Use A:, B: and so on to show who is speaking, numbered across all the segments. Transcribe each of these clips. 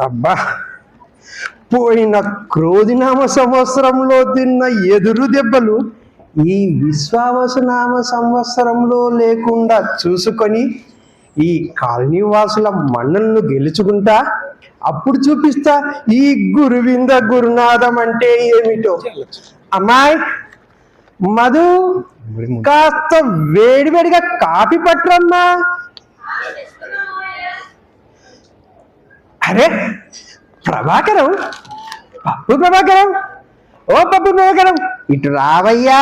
A: అబ్బా పోయిన క్రోధినామ సంవత్సరంలో తిన్న ఎదురు దెబ్బలు ఈ విశ్వావసనామ సంవత్సరంలో లేకుండా చూసుకొని ఈ కాలనీ వాసుల మన్నలను గెలుచుకుంటా అప్పుడు చూపిస్తా ఈ గురువింద గురునాథం అంటే ఏమిటో. అమ్మాయి మధు కాస్త వేడివేడిగా కాపీ పట్టరమ్మా. అరే ప్రభాకరం పప్పు ప్రభాకరం ఓ పప్పు ప్రభాకరం ఇటు రావయ్యా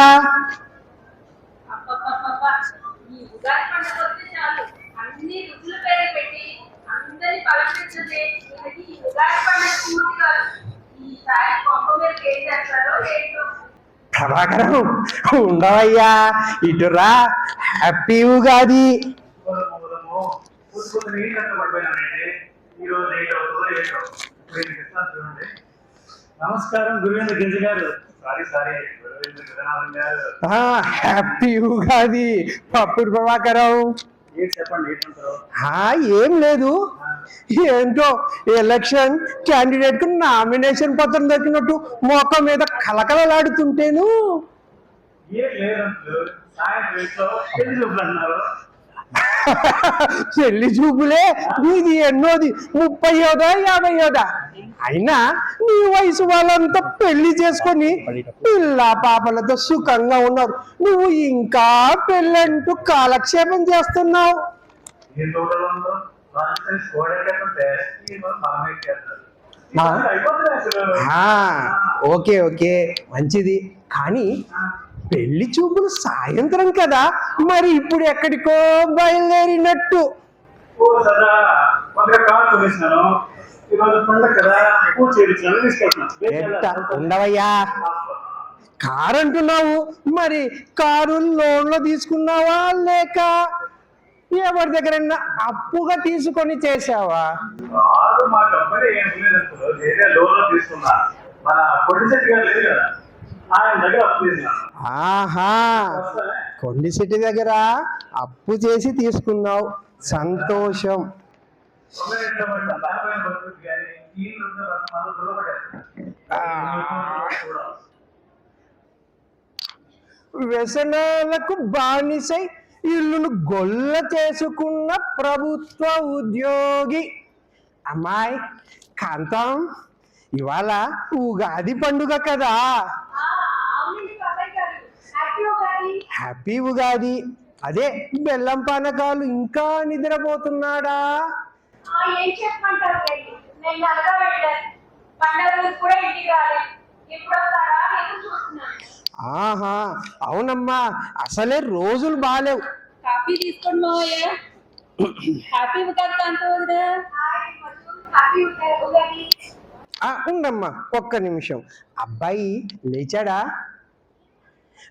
A: ప్రభాకరం ఉండవయ్యా ఇటురా హ్యాపీ ఉగాది
B: రోజు ఎయిట్ అవుతుందో ఎయిట్ అవుతుంది ఇప్పుడు మీకు ఇస్తాను చూడండి. నమస్కారం గురువేంద్ర గింజ గారు. సారీ సారీ
A: హ్యాపీ ఉగాది పప్పు ప్రభాకరం.
B: ఏంటి చెప్పండి ఏంటంటారు
A: ఆ, ఏం లేదు. ఏంటో ఎలక్షన్ క్యాండిడేట్కు నామినేషన్ పత్రం దొరికినట్టు మొక్క మీద కలకలలాడుతుంటేను చెల్లి చూపులే నీది ఎన్నోది? ముప్పయోదా యోదా అయినా నీ వయసు వాళ్ళంతా పెళ్ళి చేసుకొని పిల్ల పాపలతో సుఖంగా ఉన్నారు. నువ్వు ఇంకా పెళ్ళంటూ కాలక్షేపం చేస్తున్నావు. ఓకే ఓకే మంచిది. కానీ పెళ్ళి చూపులు సాయంత్రం కదా? మరి ఇప్పుడు ఎక్కడికో బయలుదేరినట్టు. ఉండవయ్యా? కారు అంటున్నావు మరి కారు లోన్లో తీసుకున్నావా లేక ఎవరి దగ్గరైనా అప్పుగా తీసుకొని చేసావా
B: మా కంపెనీ తీసుకున్నా. మన గారు లేదు కదా.
A: ఆహా.
B: వస్తానే
A: కొండిసిటి దగ్గర అప్పు చేసి తీసుకున్నావు. సంతోషం. వ్యసనాలకు బానిసై ఇల్లును గొల్ల చేసుకున్న ప్రభుత్వ ఉద్యోగి. అమ్మాయి కాంతం ఇవాళ ఉగాది పండుగ కదా
C: ఆ, అవునండి బాబాయ్ గారు హ్యాపీ ఉగాది
A: హ్యాపీ ఉగాది. అదే బెల్లం పానకాలు ఇంకా నిద్రపోతున్నాడా?
C: ఆ, ఏం చెప్పమంటారు లేండి నేను నల్లగా వెళ్ళాను పండగ రోజు కూడా ఇంటికి రాలేదు ఎప్పుడు వస్తారా ఎదురు చూస్తున్నాను.
A: ఆహా అవునమ్మా. అసలే రోజులు బాలేవు.
C: కాఫీ తీసుకోండి మావయ్య. హ్యాపీ ఉగాది కాంత వదినా హ్యాపీ ఉగాది.
A: ఆ, ఉండమ్మా ఒక్క నిమిషం. అబ్బాయి లేచాడా?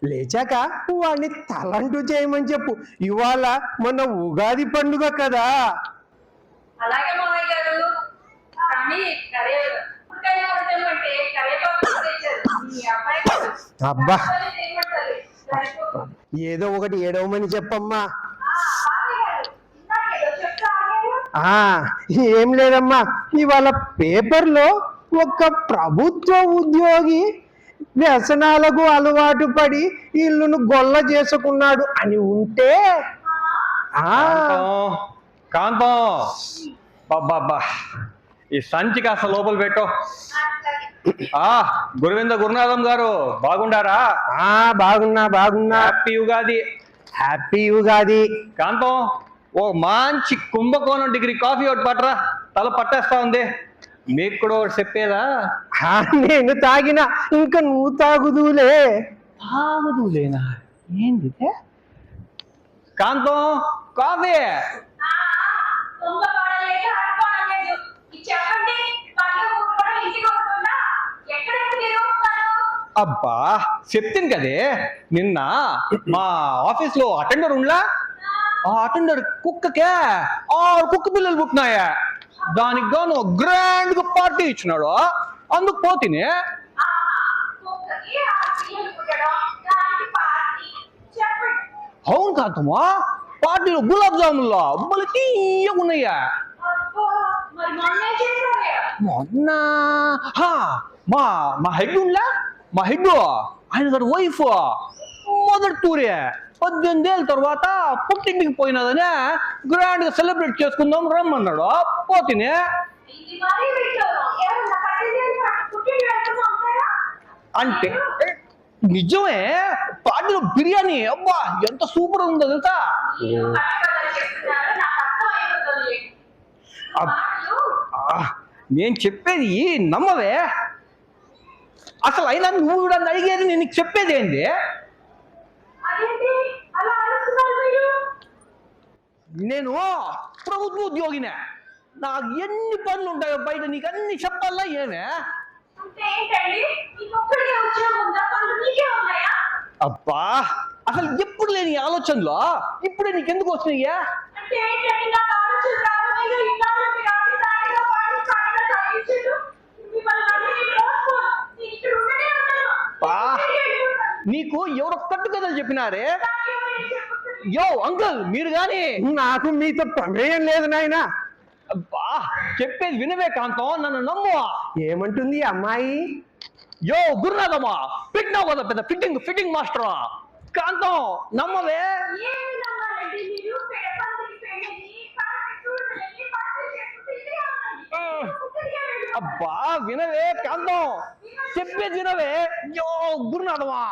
A: లేచాక వాడిని తలంటూ చేయమని చెప్పు. ఇవాళ మన ఉగాది పండుగ కదా.
C: అలాగే గారు. కానీ.
A: అబ్బా. ఏదో ఒకటి ఏడవమని చెప్పమ్మా. ఏం లేదమ్మా. ఇవాళ పేపర్లో ఒక ప్రభుత్వ ఉద్యోగి వ్యసనాలకు అలవాటు పడి ఇల్లును గొల్ల చేసుకున్నాడు అని ఉంటే ఆ.
D: కాంతం బాబ్బా ఈ సంచి కాస్త లోపల పెట్టు.
C: ఆ,
D: గురువింద గురునాథం గారు బాగుండారా?
A: ఆ బాగున్నా బాగున్నా.
D: హ్యాపీ ఉగాది.
A: హ్యాపీ ఉగాది.
D: కాంతం ఓ మంచి కుంభకోణం డిగ్రీ కాఫీ ఒకటి పట్టరా. తల పట్టేస్తా ఉంది. మీకు కూడా ఒకటి చెప్పేదా?
A: ఆ, నేను తాగిన ఇంకా నువ్వు తాగుదులే
D: తాగుదులేనా ఏంది కాంతం కాఫీ.
C: ఆ,
D: అబ్బా చెప్తాను కదే. నిన్న మా ఆఫీస్లో అటెండర్ ఉండ్లా? ఆ అటెండర్ కుక్కకే ఆరు కుక్క పిల్లలు పుట్టినాయా. దానికి గాను గ్రాండ్గా పార్టీ ఇచ్చినాడు. అందుకు పోతిని అవును కాదమ్మా పార్టీలో గులాబ్ జామున్లో అబ్బలు తీయగా ఉన్నాయా.
C: మొన్న
D: మా మా హెడ్ ఉండ్లా మా హెడ్ ఆయన గారి వైఫ్. మొదటి టూరే. పద్దెనిమిది ఏళ్ళ తర్వాత పుట్టింటికి పోయినదనే గ్రాండ్గా సెలబ్రేట్ చేసుకుందాం రమ్మన్నాడు. పోతినే అంటే నిజమే పార్టీలో బిర్యానీ అబ్బా ఎంత సూపర్ ఉందో తెలుసా? నేను చెప్పేది నమ్మవే. అసలు అయినా నువ్వు కూడా అడిగేది నేను నీకు చెప్పేది ఏంది? నేను ప్రభుత్వ ఉద్యోగినే నాకు ఎన్ని పనులు ఉంటాయో బయట నీకు అన్ని చెప్పాలా ఏమే అబ్బా అసలు ఎప్పుడు లేని ఆలోచనలో? ఇప్పుడే నీకెందుకు
C: ఏంటండి? నాకు
D: ఎవరో కట్టు కథలు చెప్పినారే? యో అంకుల్ మీరు గాని
A: నాకు మీతో ప్రమేయం లేదు నాయనా.
D: అబ్బా చెప్పేది వినవే కాంతం నన్ను నమ్ము
A: ఏమంటుంది ఈ అమ్మాయి?
D: యో గురునాథమ్మా పెట్టినావు కదా పెద్ద ఫిట్టింగ్ ఫిట్టింగ్ మాస్టర్? కాంతం నమ్మవే? అబ్బా వినవే కాంతం. చెప్పేది వినవే. యో గురునాథమా.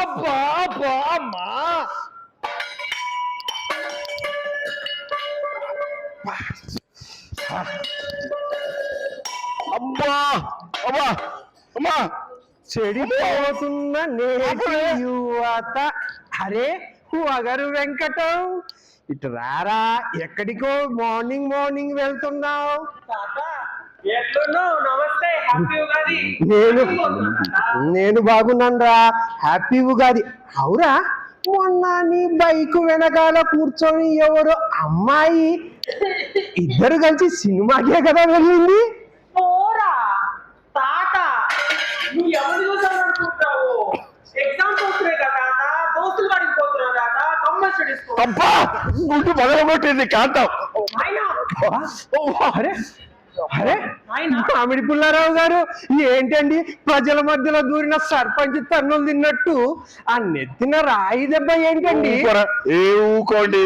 D: అబ్బా అబ్బా అమ్మా. అబ్బా అబ్బా అమ్మా.
A: చెడిపోతున్న నేటి యువత. అరే వగరు వెంకటం. ఇటు రారా? ఎక్కడికో మార్నింగ్ మార్నింగ్ వెళ్తున్నావు. నేను నేను బాగున్నానురా. హ్యాపీ ఉగాది. అవురా? మొన్న నీ బైక్ వెనకాల కూర్చొని ఎవరు అమ్మాయి ఇద్దరు కలిసి సినిమాకే కదా వెళ్ళింది.
E: పోరా.
D: అబ్బా! గుడ్డు మొదలుపెట్టింది కాంతం.
A: అరే మామిడి పుల్లారావు గారు ఏంటండి? ప్రజల మధ్యలో దూరిన సర్పంచ్ తన్నులు తిన్నట్టు ఆ నెత్తిన రాయి దెబ్బ ఏంటండి.
F: ఏ ఊకోండి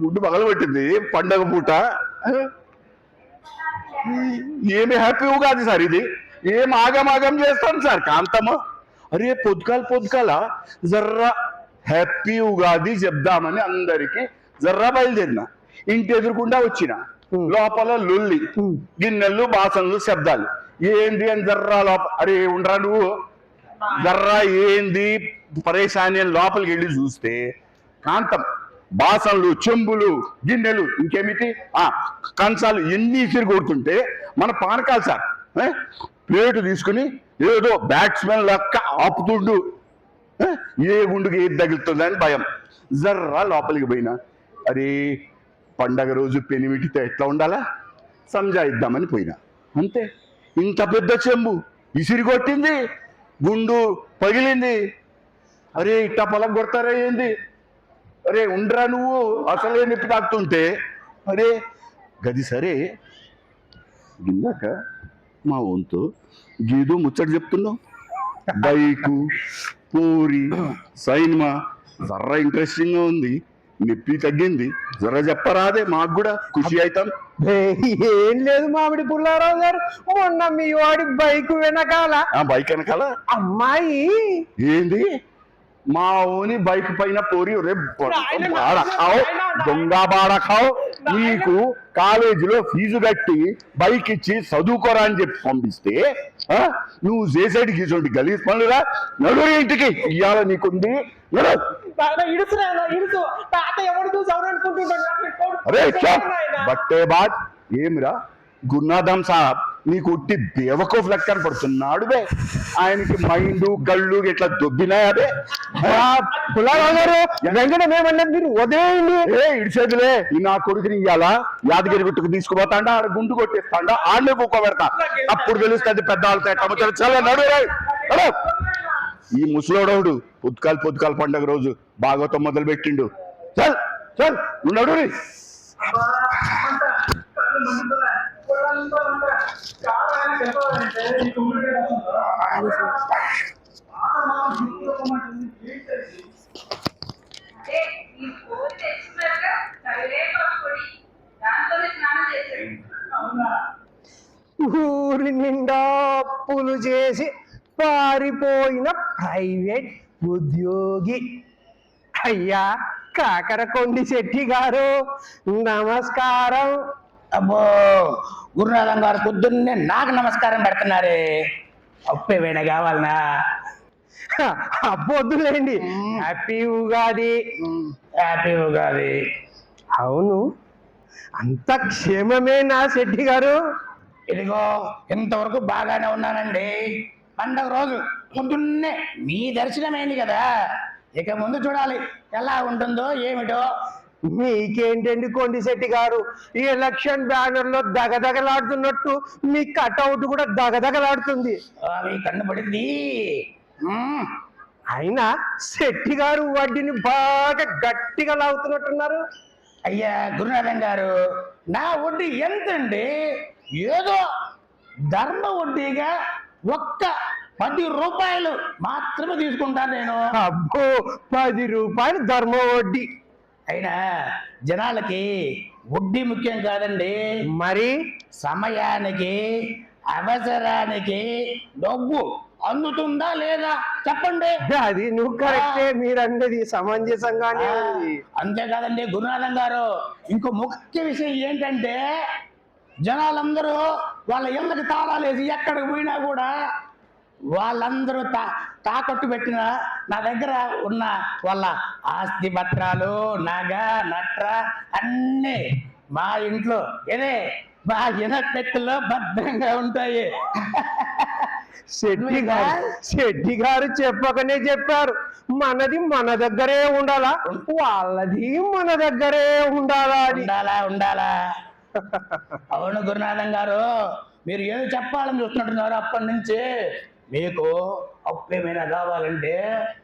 F: గుడ్డు పగలు పెట్టింది పండగ పూట. ఏమి హ్యాపీ ఉగాది సార్ ఇది? ఏం ఆగమాగం చేస్తాం సార్ కాంతమ్మ? అరే పొద్దుకాల పొద్దుకాల జర్రా హ్యాపీ ఉగాది చెప్దామని అందరికి జర్రా బయలుదేరిన. ఇంటి ఎదురుకుండా వచ్చిన. లోపల లొల్లి గిన్నెలు బాసనలు శబ్దాలు. ఏంది అని జర్రా లోపల అరే ఉండరా నువ్వు? జర్రా ఏంది? పరేషాని అని లోపలికి వెళ్ళి చూస్తే కాంతం బాసనలు చెంబులు గిన్నెలు ఇంకేమిటి? ఆ కంచాలు ఎన్ని ఇసిరి కొడుతుంటే మన పానకాలు సార్ ఏ? ప్లేట్ తీసుకుని ఏదో బ్యాట్స్మెన్ లెక్క ఆపుతుండు. ఏ? గుండుకి ఏది తగులుతుందని భయం. జర్రా లోపలికి పోయినా. అరే పండగ రోజు పెనిమిటితో ఎట్లా ఉండాలా? సంజాయిద్దామని పోయినా. అంతే. ఇంత పెద్ద చెంబు. ఇసిరి కొట్టింది. గుండు పగిలింది. అరే ఇట్టా పొలం కొడతారా ఏంది? అరే ఉండరా నువ్వు. అసలే నిప్పు తాకుతుంటే. అరే గది సరే. ఇందాక మా వంతు గీదు ముచ్చట చెప్తున్నావు? బైకు పూరి సైన్మా జర్ర ఇంట్రెస్టింగ్గా ఉంది. నొప్పి తగ్గింది. జర చెప్పరాదే మాకు కూడా ఖుషి అవుతాం.
A: ఏ, ఏం లేదు మామిడి పుల్లారావు గారు. మొన్న మీ వాడి బైక్ వెనకాల
F: ఆ బైక్ వెనకాల?
A: అమ్మాయి
F: ఏంది? మా ఓని బైక్ పైన పోరి రే
E: నాయన,
F: బాడ ఖావ్. దొంగ బాడ ఖావ్ నీకు కాలేజీలో ఫీజు కట్టి బైక్ ఇచ్చి చదువుకోరా అని చెప్పి పంపిస్తే నువ్వు చేసేటి గీసోటి గలీజ్ పనులురా? నడు ఇంటికి ఇయ్యాల నీకుంది అరే. బట్టే బాట్ ఏమిరా? గురునాథం సాబ్ నీకు ఉట్టి బేవకోఫ్ లెక్క కనపడుతున్నాడు బే. ఆయనకి మైండ్ కళ్ళు ఇట్లా దొబ్బినాయా
A: పుల్లారావు వెంకట మేమన్నది మీరు వదిలేయండి
F: ఏ ఇడిచేదిలే ఈ నా కొడుకుని ఇయ్యాలా? యాదగిరి గుట్టుకు తీసుకుపోతాండా? ఆడ గుండు కొట్టేస్తాండా? ఆడనే కూకోబెడతా అప్పుడు తెలుస్తుంది పెద్ద వాళ్ళతో చల్ల నడు. ఈ ముసలోడవుడు పొద్దుకాలు పొద్దుకాలు పండగ రోజు భాగవతం మొదలు పెట్టిండు. చల్ చల్ నువ్వు
A: ఊరి నిండా అప్పులు చేసి పారిపోయిన ప్రైవేట్ ఉద్యోగి. అయ్యా కాకరకొండి శెట్టి గారు నమస్కారం.
G: అబ్బో గురునాథం గారు పొద్దున్నే నాకు నమస్కారం పెడుతున్నారే. అప్పు ఏమైనా కావాలనా?
A: అబ్బొద్దులేండి హ్యాపీ ఉగాది.
G: హ్యాపీ ఉగాది.
A: అవును. అంత క్షేమమే నా శెట్టి గారు.
G: ఇదిగో ఇంతవరకు బాగానే ఉన్నానండి. పండగ రోజు పొద్దున్నే మీ దర్శనమైంది కదా. ఇక ముందు చూడాలి ఎలా ఉంటుందో ఏమిటో.
A: మీకేంటండి కొండిశెట్టి గారు? ఈ ఎలక్షన్ బ్యానర్లో దగదగలాడుతున్నట్టు మీ కట్అవుట్ కూడా దగదగలాడుతుంది.
G: కనబడింది.
A: అయినా శెట్టి గారు వడ్డీని బాగా గట్టిగా లాగుతున్నట్టున్నారు.
G: అయ్యా గురునాథం గారు నా వడ్డీ ఎంతండి? ఏదో ధర్మ వడ్డీగా ఒక్క పది రూపాయలు మాత్రమే తీసుకుంటాను నేను.
A: అబ్బో పది రూపాయలు ధర్మ వడ్డీ.
G: అయినా జనాలకి వడ్డీ ముఖ్యం కాదండి.
A: మరి?
G: సమయానికి అవసరానికి డబ్బు అందుతుందా లేదా? చెప్పండి.
A: అది నువ్వు కరెక్టే మీరన్నది సమంజసంగానే ఉంది.
G: అంతేకాదండి గురునాథం గారు ఇంకో ముఖ్య విషయం ఏంటంటే జనాలందరూ వాళ్ళ ఇళ్ళకి తాళాలు వేసి ఎక్కడికి పోయినా కూడా వాళ్ళందరూ తా తాకట్టు పెట్టిన నా దగ్గర ఉన్న వాళ్ళ ఆస్తి పత్రాలు నగ నట్ర అన్నీ మా ఇంట్లో ఏదే మా ఇనపెట్టులో భద్రంగా ఉంటాయి.
A: శెట్టి గారు శెట్టి గారు చెప్పకనే చెప్పారు. మనది మన దగ్గరే ఉండాలా? వాళ్ళది మన దగ్గరే ఉండాలా
G: ఉండాలా ఉండాలా? అవును గురునాథం గారు మీరు ఏది చెప్పాలని చూస్తున్నట్టున్నారు అప్పటి నుంచి. మీకు అప్పు ఏమైనా కావాలంటే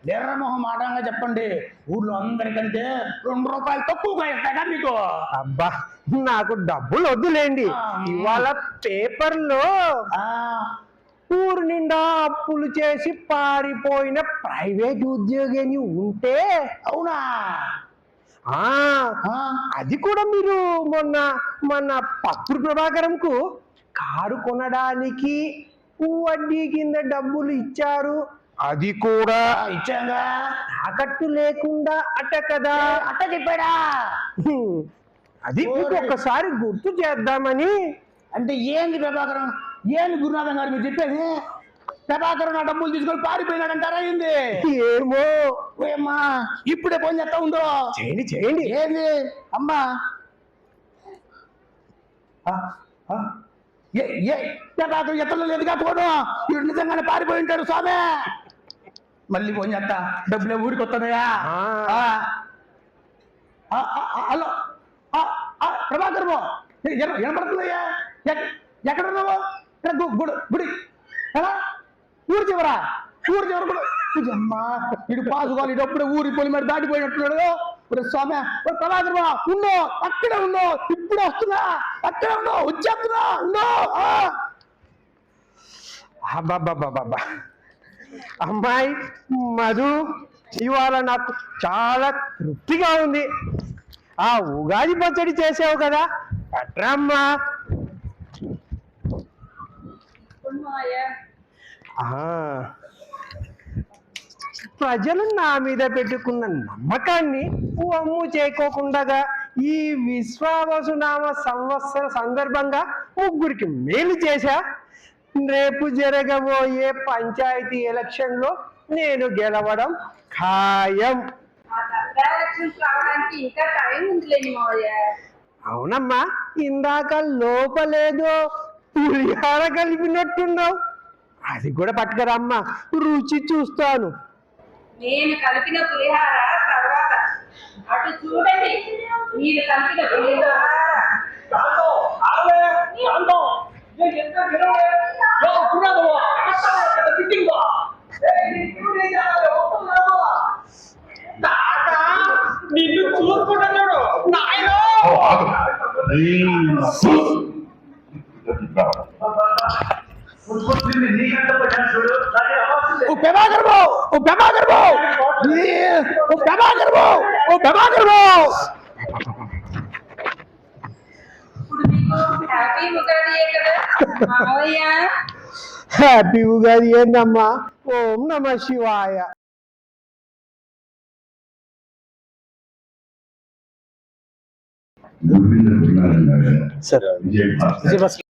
G: నిర్మోహమాటంగా చెప్పండి. ఊర్లో అందరికంటే రెండు రూపాయలు తక్కువగా ఇస్తాగా మీకు?
A: అబ్బా నాకు డబ్బులు వద్దులేండి. ఇవాళ పేపర్లో ఊరు నిండా అప్పులు చేసి పారిపోయిన ప్రైవేట్ ఉద్యోగిని ఉంటే
G: అవునా?
A: అది కూడా మీరు మొన్న మన పత్రు ప్రభాకరంకు కారు కొనడానికి వడ్డీ కింద డబ్బులు ఇచ్చారు. అది కూడా
G: ఇచ్చాంగా?
A: తాకట్టు లేకుండా అట కదా.
G: అట్ట చెప్పాడా.
A: అది మీకు ఒక్కసారి గుర్తు చేద్దామని.
G: అంటే ఏంది ప్రభాకరం? ఏంది గురునాథం గారు మీరు చెప్పేది? ప్రభాకరం నా డబ్బులు తీసుకొని పారిపోయినాడంటారా ఏంది?
A: ఏమో.
G: ఓయమ్మా ఇప్పుడే ఫోన్ చేస్తా ఉందో
A: చేయండి చేయండి.
G: ఏంది? అమ్మా. ఏ ప్రభాకరం ఎత్తలో లేదుగా ఫోను? వీడు నిజంగానే పారిపోయి ఉంటాడు స్వామి. మళ్ళీ ఫోన్ చేస్తా. డబ్బులే ఊరికి వస్తున్నాయా? హలో. ప్రభాకర్ బో వినపడుతుందయ్యా ఎక్- ఎక్కడ ఉన్నావు? ఇక్కడ గుడి గుడి. ఎలా ఊరు చివరా? ఊరు చివర కూడా అమ్మా ఇడు పాసుకోవాలి ఇడప్పుడే ఊరి పొలి మరి దాటిపోయినట్టున్నాడు. ఒరే స్వామి ఒరే ప్రభాకర్ బా ఉన్నో అక్కడే ఉన్నో ఇప్పుడు వస్తున్నా అక్కడే ఉన్నో వచ్చేస్తున్నా ఉన్నో ఆ.
A: అబ్బబ్బబ్బబ్బబ్బా. అమ్మాయి మధు ఇవాళ నాకు చాలా తృప్తిగా ఉంది. ఆ ఉగాది పచ్చడి చేసావు కదా పట్రమ్మా. ఆ, ప్రజలు నా మీద పెట్టుకున్న నమ్మకాన్ని అమ్ము చేయకోకుండా ఈ విశ్వావసునామ సంవత్సర సందర్భంగా ముగ్గురికి మేలు చేశా. రేపు జరగబోయే పంచాయతీ ఎలక్షన్లో నేను గెలవడం ఖాయం. అవునమ్మా ఇందాక లోపలేదో పులిహార కలిపినట్టున్నావు. అది కూడా పట్టుకురమ్మా రుచి చూస్తాను.
C: నేను కలిపిన పులిహార తర్వాత అటు చూడండి. మీరు కలిపిన పులిహార.
B: నిన్ను చూసుకుంటున్నాడు నాయనో. నీకంటే
G: ఓ ప్రభాకర్ బో ఓ ప్రభాకర్ బో ఈ, ఓ ప్రభాకర్ బో ఓ ప్రభాకర్ బో
C: ఇప్పుడు మీకు హ్యాపీ
A: ఉగాది ఏందమ్మా? ఓం నమ శివాయ.
F: సార్. విజయ్ భాస్కర్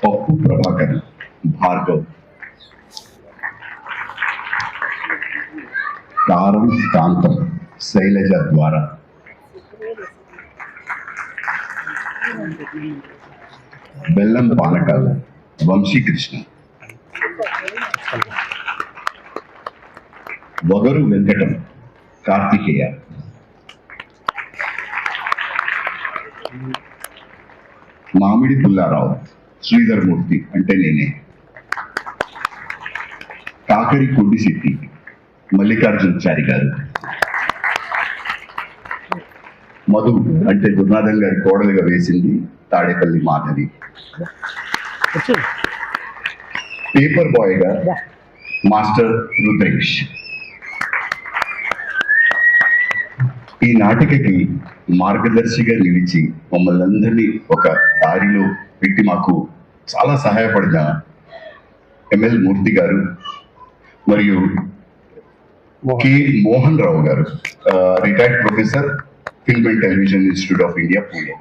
F: పప్పు ప్రభాకర్ భార్గవ్ కారం కాంతం శైలజ ద్వారా. బెల్లం పానకాలు వంశీకృష్ణ వగరు వెంకటం కార్తికేయ. మామిడి పుల్లారావు శ్రీధర్ మూర్తి అంటే నేనే. కాకరి కొండిశెట్టి మల్లికార్జున చారి గారు. మధు అంటే గురునాథం గారి కోడలుగా వేసింది తాడేపల్లి మాధవి. పేపర్ బాయ్గా మాస్టర్ రుద్రేష్. ఈ నాటికకి మార్గదర్శిగా నిలిచి మమ్మల్ని అందరినీ ఒక దారిలో పెట్టి మాకు చాలా సహాయపడిన ఎంఎల్ మూర్తి గారు మరియు కె మోహన్ రావు గారు retired professor film and television institute of India Pune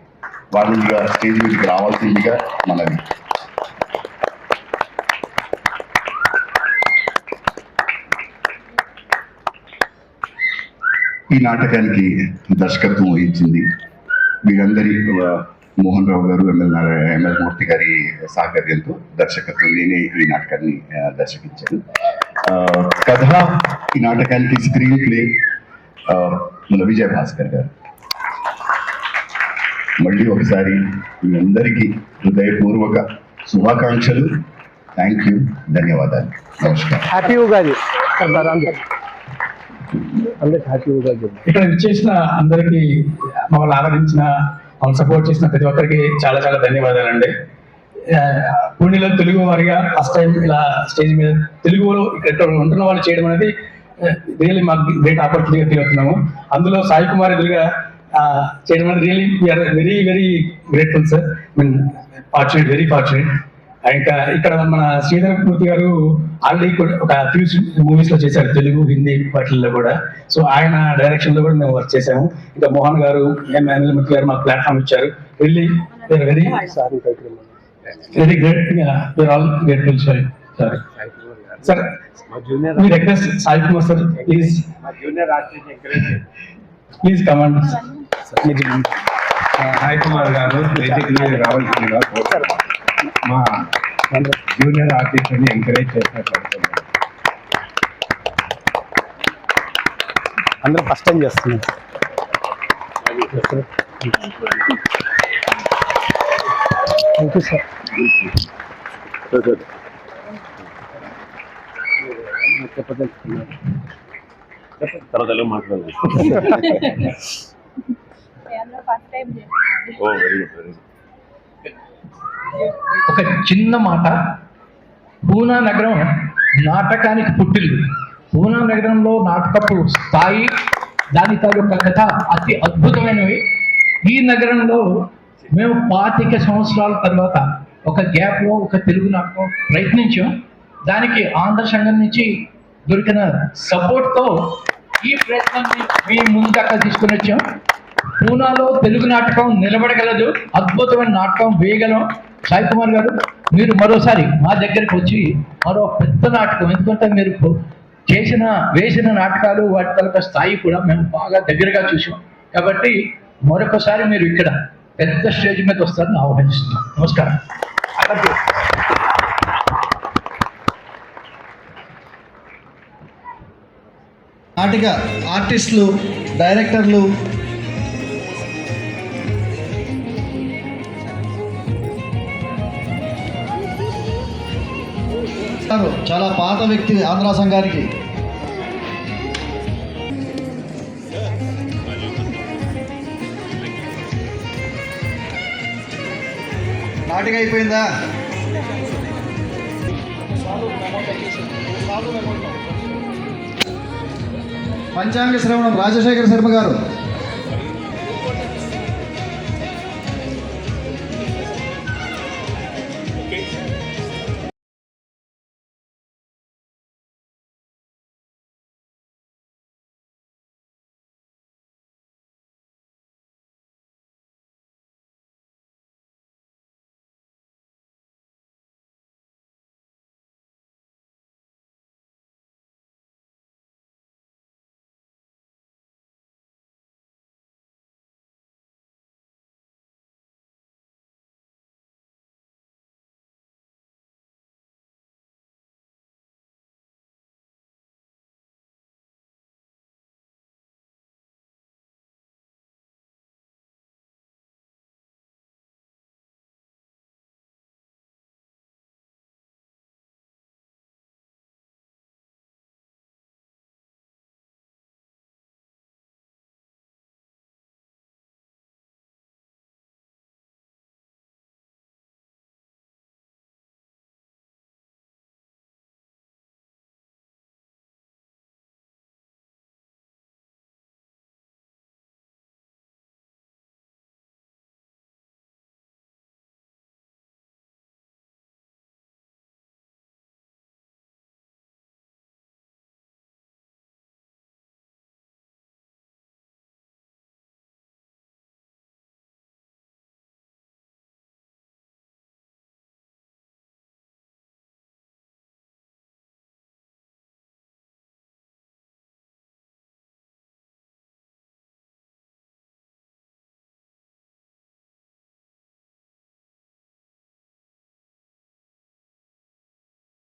F: వాళ్ళు స్టేజ్ మీదకి రావాల్సిందిగా మనవి ఈ నాటకానికి దర్శకత్వం వహించింది మీరందరి మోహన్ రావు గారు ఎంఎల్ నారాయణ ఎంఎల్ మూర్తి గారి సహకార్యంతో దర్శకత్వం నేనే ఈ నాటకాన్ని దర్శకించాను. కథ ఈ నాటకానికి స్క్రీన్ ప్లే మన విజయ భాస్కర్ గారు. మళ్ళీ ఒకసారి మీ అందరికీ హృదయపూర్వక శుభాకాంక్షలు. థ్యాంక్ యూ ధన్యవాదాలు. నమస్కారం.
H: హ్యాపీ ఉగాది అందరికి హ్యాపీ ఉగాది
I: ఇక్కడ విచ్చేసిన అందరికీ మమ్మల్ని ఆదరించిన మమ్మల్ని సపోర్ట్ చేసిన ప్రతి ఒక్కరికి చాలా చాలా ధన్యవాదాలండి. ఆ, పూణేలో తెలుగు వారిగా ఫస్ట్ టైం ఇలా స్టేజ్ మీద తెలుగులో ఇక్కడ ఉంటున్న వాళ్ళు చేయడం అనేది రియల్లీ మాకు గ్రేట్ ఆపర్చునిటీగా ఫీల్ అవుతున్నాము. అందులో సాయి కుమార్ ఎదురుగా అనేది really we are very very grateful sir mean fortunate very fortunate ఇంకా ఇక్కడ మన శ్రీధర్ మూర్తి గారు ఆల్రెడీ ఒక ఫ్యూ మూవీస్లో చేశారు తెలుగు హిందీ వాటిల్లో కూడా. సో ఆయన డైరెక్షన్లో కూడా మేము వర్క్ చేసాము ఇంకా మోహన్ గారు ఎం అనిల్ మూర్తి గారు మాకు ప్లాట్ఫామ్ ఇచ్చారు. Really very very great we are all grateful sir sir sir me request Sai Kumar sir please please command
J: Sai Kumar గారు వేదిక మీద రావాల్సిందిగా. మా జూనియర్ ఆర్టిస్ట్ని ఎంకరేజ్ చేసినట్టు.
H: అందరూ ఫస్ట్ టైం చేస్తున్నాం థ్యాంక్ యూ సార్
K: ఒక చిన్న మాట. పూనా నగరం నాటకానికి పుట్టిల్లు పూనా నగరంలో నాటకపు స్థాయి దాని తాలూకా కథ అతి అద్భుతమైనవి. ఈ నగరంలో మేము పాతిక సంవత్సరాల తర్వాత ఒక గ్యాప్లో ఒక తెలుగు నాటకం ప్రయత్నించాం. దానికి ఆంధ్ర సంఘం నుంచి దొరికిన సపోర్ట్తో ఈ ప్రయత్నాన్ని మీ ముందాక తీసుకుని వచ్చాం. పూనాలో తెలుగు నాటకం నిలబడగలదు అద్భుతమైన నాటకం వేయగలం. సాయి కుమార్ గారు మీరు మరోసారి మా దగ్గరికి వచ్చి మరో పెద్ద నాటకం ఎందుకంటే మీరు చేసిన వేసిన నాటకాలు వాటి తాలూకా స్థాయి కూడా మేము బాగా దగ్గరగా చూసాం కాబట్టి మరొకసారి మీరు ఇక్కడ పెద్ద స్టేజ్ మీద వస్తారని ఆహ్వానిస్తున్నాం. నమస్కారం.
L: నాటిక ఆర్టిస్టులు డైరెక్టర్లు వ్యక్తి ఆంధ్ర సంఘానికి. నాటిక అయిపోయిందా? పంచాంగ శ్రవణం రాజశేఖర శర్మ గారు.